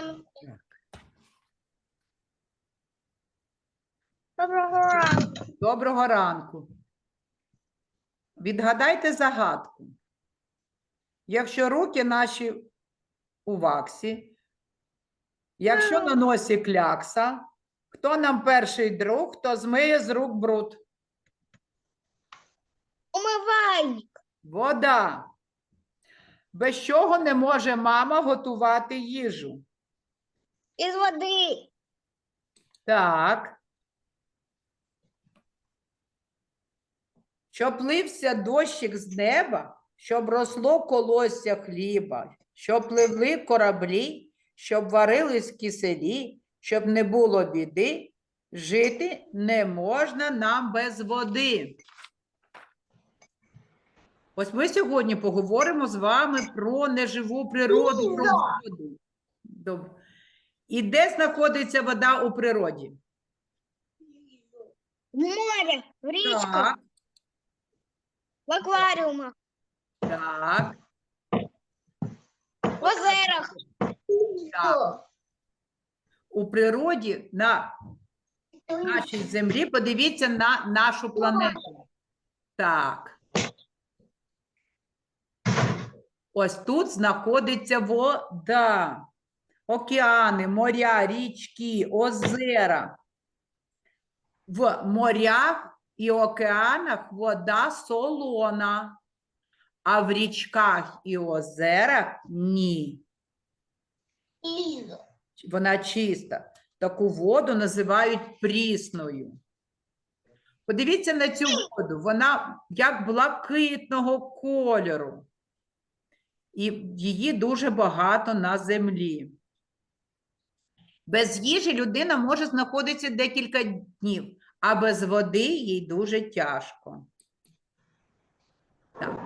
ранку. Доброго ранку. Доброго ранку. Відгадайте загадку. Якщо руки наші у ваксі, якщо на носі клякса, хто нам перший друг, хто змиє з рук бруд? Умивальник. Вода. Без чого не може мама готувати їжу? Із води. Так. Щоб лився дощик з неба, щоб росло колосся хліба, щоб пливли кораблі, щоб варились киселі, щоб не було біди, жити не можна нам без води. Ось ми сьогодні поговоримо з вами про неживу природу, про воду. І де знаходиться вода у природі? В морі, в річках, Так, в акваріумах, так, в озерах. так. У природі на нашій землі подивіться на нашу планету. Так. Ось тут знаходиться вода. Океани, моря, річки, озера. В морях і океанах вода солона, а в річках і озерах ні. Вона чиста. Таку воду називають прісною. Подивіться на цю воду. Вона як блакитного кольору. І її дуже багато на землі. Без їжі людина може знаходитися декілька днів, а без води їй дуже тяжко. Так.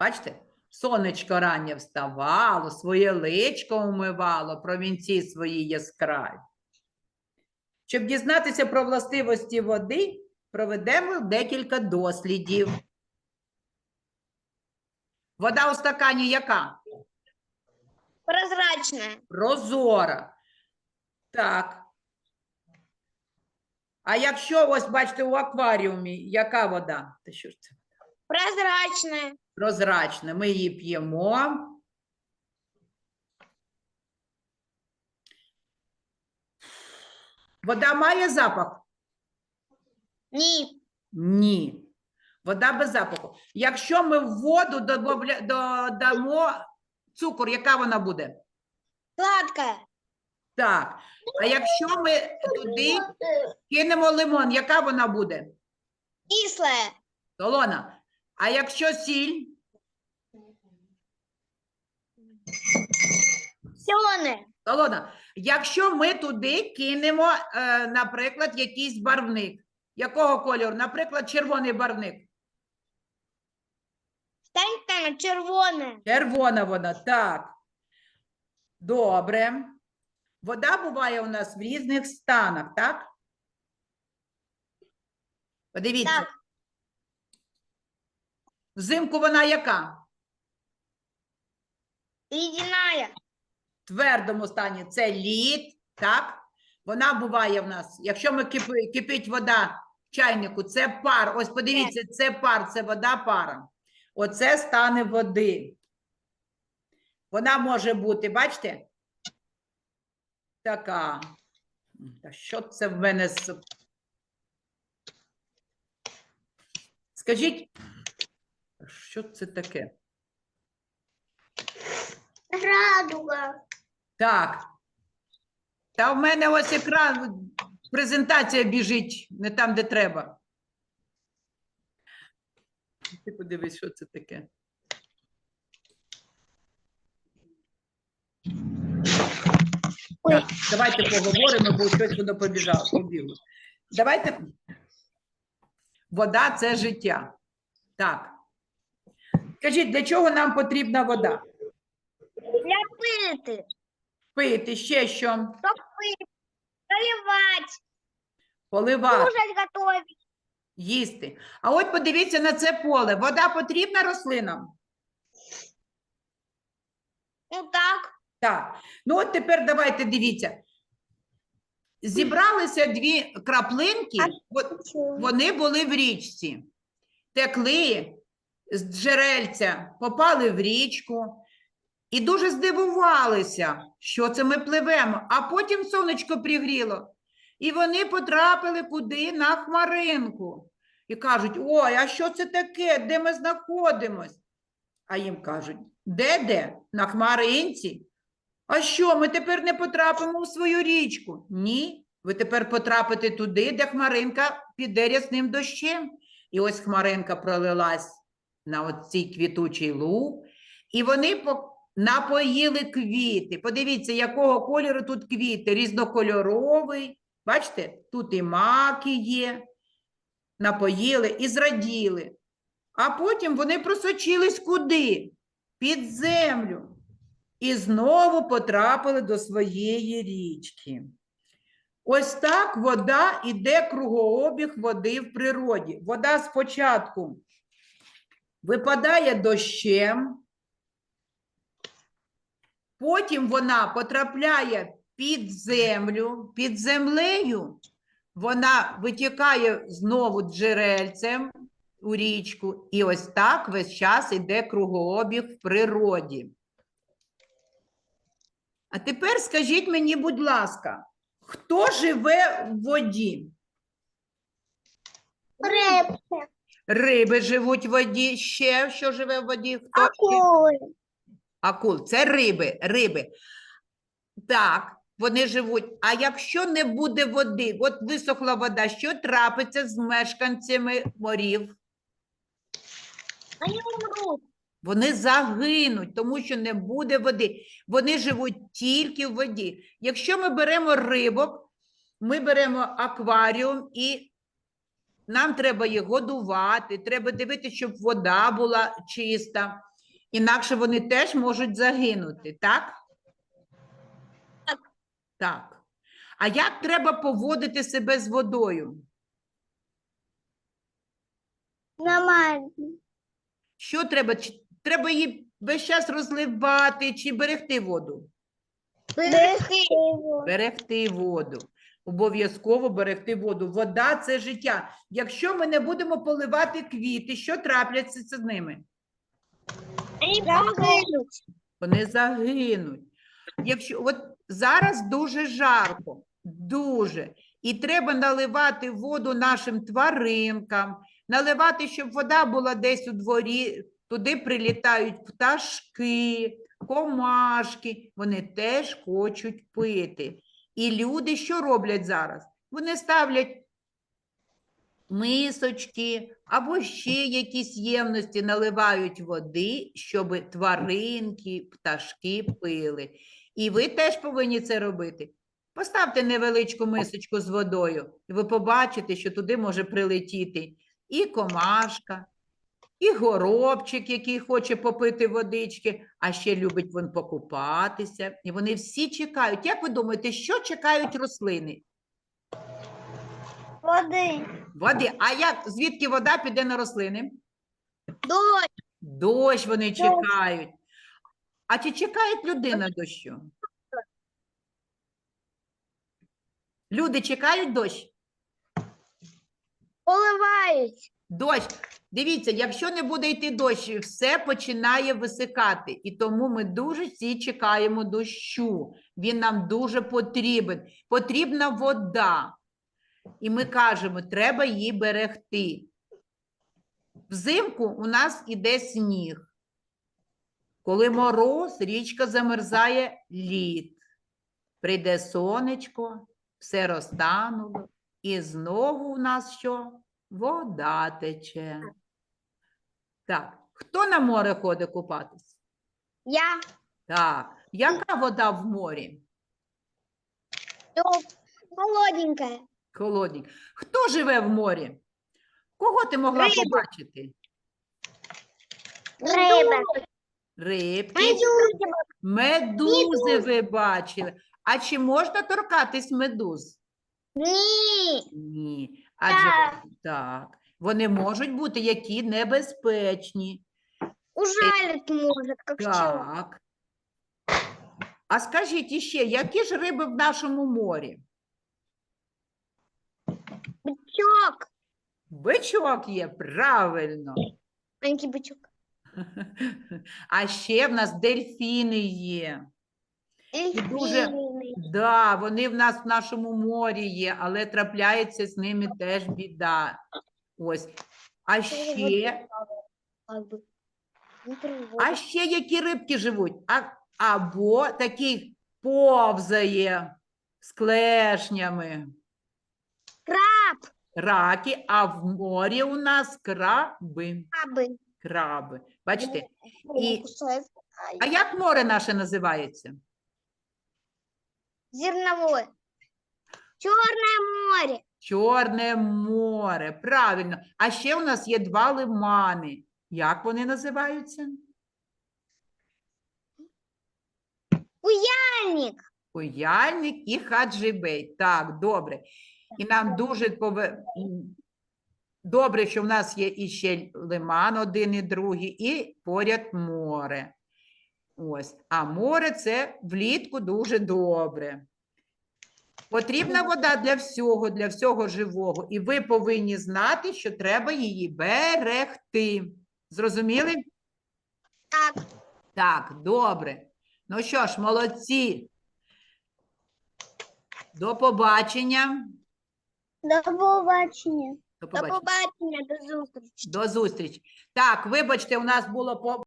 Бачите? Сонечко раннє вставало, своє личко умивало, промінці свої яскраві. Щоб дізнатися про властивості води, проведемо декілька дослідів. Вода у стакані яка? Прозрачне. Прозора. Так. А якщо ось бачите у акваріумі, яка вода? Та що ж це? Прозрачне. Прозрачна. Ми її п'ємо. Вода має запах? Ні. Ні. Вода без запаху. Якщо ми в воду добавля... додамо цукор, яка вона буде? Сладке. Так. А якщо ми туди кинемо лимон, яка вона буде? Кисле. Солона. А якщо сіль? Сьоне. Солона. Якщо ми туди кинемо, е, наприклад, якийсь барвник. Якого кольору? Наприклад, червоний барвник. Червоне. Червона вода, так. Добре. Вода буває у нас в різних станах, так? Подивіться. Так. Взимку вона яка? Ледяная. В твердому стані це лід, так? Вона буває в нас. Якщо ми кипи, кипить вода в чайнику, це пар. Ось подивіться, це пар, це вода пара. Оце стане води. Вона може бути, бачите? Така. Та що це в мене з. Скажіть, що це таке? Радуга. Так. Та в мене ось екран, презентація біжить не там, де треба. Ти подивись, що це таке. Так, давайте поговоримо, бо щось воно побіжало, побігло. Давайте. Вода це життя. Так. Скажіть, для чого нам потрібна вода? Для пити. Пити ще що? Топити. Поливати. Поливати. Кушать готовить. Їсти. А от подивіться на це поле. Вода потрібна рослинам? Ну так. Так, ну от тепер давайте дивіться. Зібралися дві краплинки, от вони були в річці, текли з джерельця, попали в річку і дуже здивувалися, що це ми пливемо. А потім сонечко пригріло, і вони потрапили куди? На хмаринку. І кажуть: ой, а що це таке? Де ми знаходимось? А їм кажуть: де де? На хмаринці? А що, ми тепер не потрапимо у свою річку? Ні, ви тепер потрапите туди, де хмаринка піде рясним дощем. І ось хмаринка пролилась на оцій квітучий луг, і вони напоїли квіти. Подивіться, якого кольору тут квіти, різнокольоровий. Бачите, тут і маки є, напоїли і зраділи. А потім вони просочились куди? Під землю. І знову потрапили до своєї річки. Ось так вода іде кругообіг води в природі. Вода спочатку випадає дощем, потім вона потрапляє під землю, під землею вона витікає знову джерельцем у річку, і ось так весь час іде кругообіг в природі. А тепер скажіть мені, будь ласка, хто живе в воді? Рибки. Риби живуть в воді. Ще що живе в воді? Хто? Акули. Акул. Це риби, риби. Так, вони живуть. А якщо не буде води, от висохла вода, що трапиться з мешканцями морів? Вони умруть. Вони загинуть, тому що не буде води. Вони живуть тільки в воді. Якщо ми беремо рибок, ми беремо акваріум і нам треба їх годувати, треба дивитися, щоб вода була чиста. Інакше вони теж можуть загинути, так? Так. Так. А як треба поводити себе з водою? Нормально. Що треба? Чи Треба її весь час розливати чи берегти воду? Берегти. Берегти воду. Обов'язково берегти воду. Вода це життя. Якщо ми не будемо поливати квіти, що трапляться з ними? Вони загинуть. Вони загинуть. Якщо от зараз дуже жарко, дуже. І треба наливати воду нашим тваринкам, наливати, щоб вода була десь у дворі, туди прилітають пташки, комашки, вони теж хочуть пити. І люди що роблять зараз? Вони ставлять мисочки або ще якісь ємності наливають води, щоб тваринки, пташки пили. І ви теж повинні це робити. Поставте невеличку мисочку з водою, і ви побачите, що туди може прилетіти і комашка, і горобчик, який хоче попити водички, а ще любить він покупатися. І вони всі чекають. Як ви думаєте, що чекають рослини? Води. Води. А як звідки вода піде на рослини? Дощ. Дощ вони чекають. А чи чекають людина дощу? Люди чекають дощ? Поливають. Дощ. Дивіться, якщо не буде йти дощ, все починає висихати. І тому ми дуже всі чекаємо дощу. Він нам дуже потрібен. Потрібна вода. І ми кажемо, треба її берегти. Взимку у нас іде сніг. Коли мороз, річка замерзає лід. Прийде сонечко, все розтануло, і знову у нас що? Вода тече. Так, хто на море ходить купатись? Я. Так, яка вода в морі? Топ. Холодненькая. Холодні. Хто живе в морі? Кого ти могла Риба. побачити? Риба. Рибки, медузи ви бачили. А чи можна торкатись медуз? Ні. Ні. Адже Так. так, вони можуть бути які небезпечні. Ужалить как человек. Так. А скажіть іще, які ж риби в нашому морі? Бичок. Бичок є, правильно. Маленький бичок. А ще в нас дельфіни є. дуже- Дельфины. Да, вони в нас в нашому морі є, але трапляється з ними теж біда. Ось. А ще, Как бы. Не переводит. а ще які рибки живуть? А, або такий повзає з клешнями. Краб. Раки, а в морі у нас краби. Крабы. Краби. Бачите? И- кусает. А як море наше називається? Зерновое. Черное море. Чорне море. Правильно. А ще у нас є два лимани. Як вони називаються? Куяльник. Куяльник і Хаджибей. Так, добре. І нам дуже пове... добре, що в нас є іще лиман один і другий, і поряд море. Ось. А море це влітку дуже добре. Потрібна вода для всього, для всього живого. І ви повинні знати, що треба її берегти. Зрозуміли? Так. Так, добре. Ну що ж, молодці. До побачення. До побачення. До До побачення. побачення, до зустрічі. До зустрічі. Так, вибачте, у нас було по